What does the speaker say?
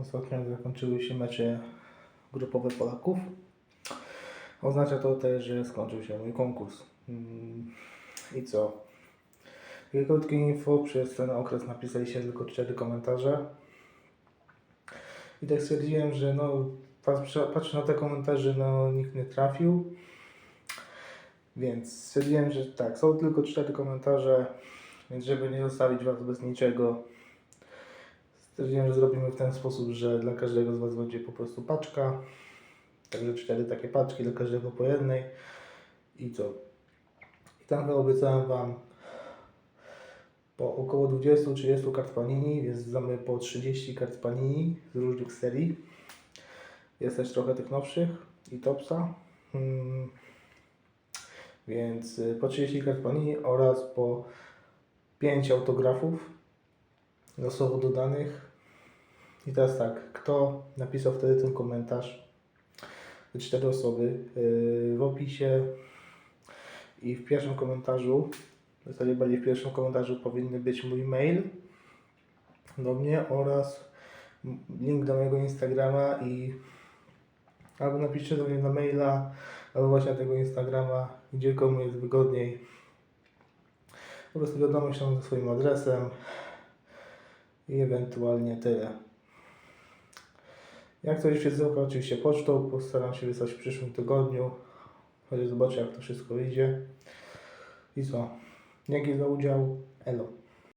ostatnio zakończyły się mecze grupowe Polaków. Oznacza to też, że skończył się mój konkurs. Mm, I co? Krótkie info, przez ten okres napisali się tylko cztery komentarze. I tak stwierdziłem, że no, patrz, patrzę na te komentarze, no nikt nie trafił. Więc stwierdziłem, że tak, są tylko cztery komentarze, więc żeby nie zostawić Was bez niczego, stwierdziłem, że zrobimy w ten sposób, że dla każdego z Was będzie po prostu paczka. Także cztery takie paczki, dla każdego po jednej. I co? I tam obiecałem Wam po około 20-30 kart Panini, więc mamy po 30 kart Panini z różnych serii. Jest też trochę tych nowszych i Topsa. Hmm. Więc y, po 30 kart Panini oraz po 5 autografów losowo dodanych. I teraz tak, kto napisał wtedy ten komentarz? Te cztery osoby yy, w opisie i w pierwszym komentarzu, w zasadzie bardziej w pierwszym komentarzu powinny być mój mail do mnie oraz link do mojego Instagrama i albo napiszcie do mnie na maila, albo właśnie tego Instagrama, gdzie komu jest wygodniej. Po prostu wiadomość tam ze swoim adresem i ewentualnie tyle. Jak coś przesyłka oczywiście pocztą, postaram się wysłać w przyszłym tygodniu, chociaż zobaczę jak to wszystko idzie. I co? Dzięki za udział. Elo.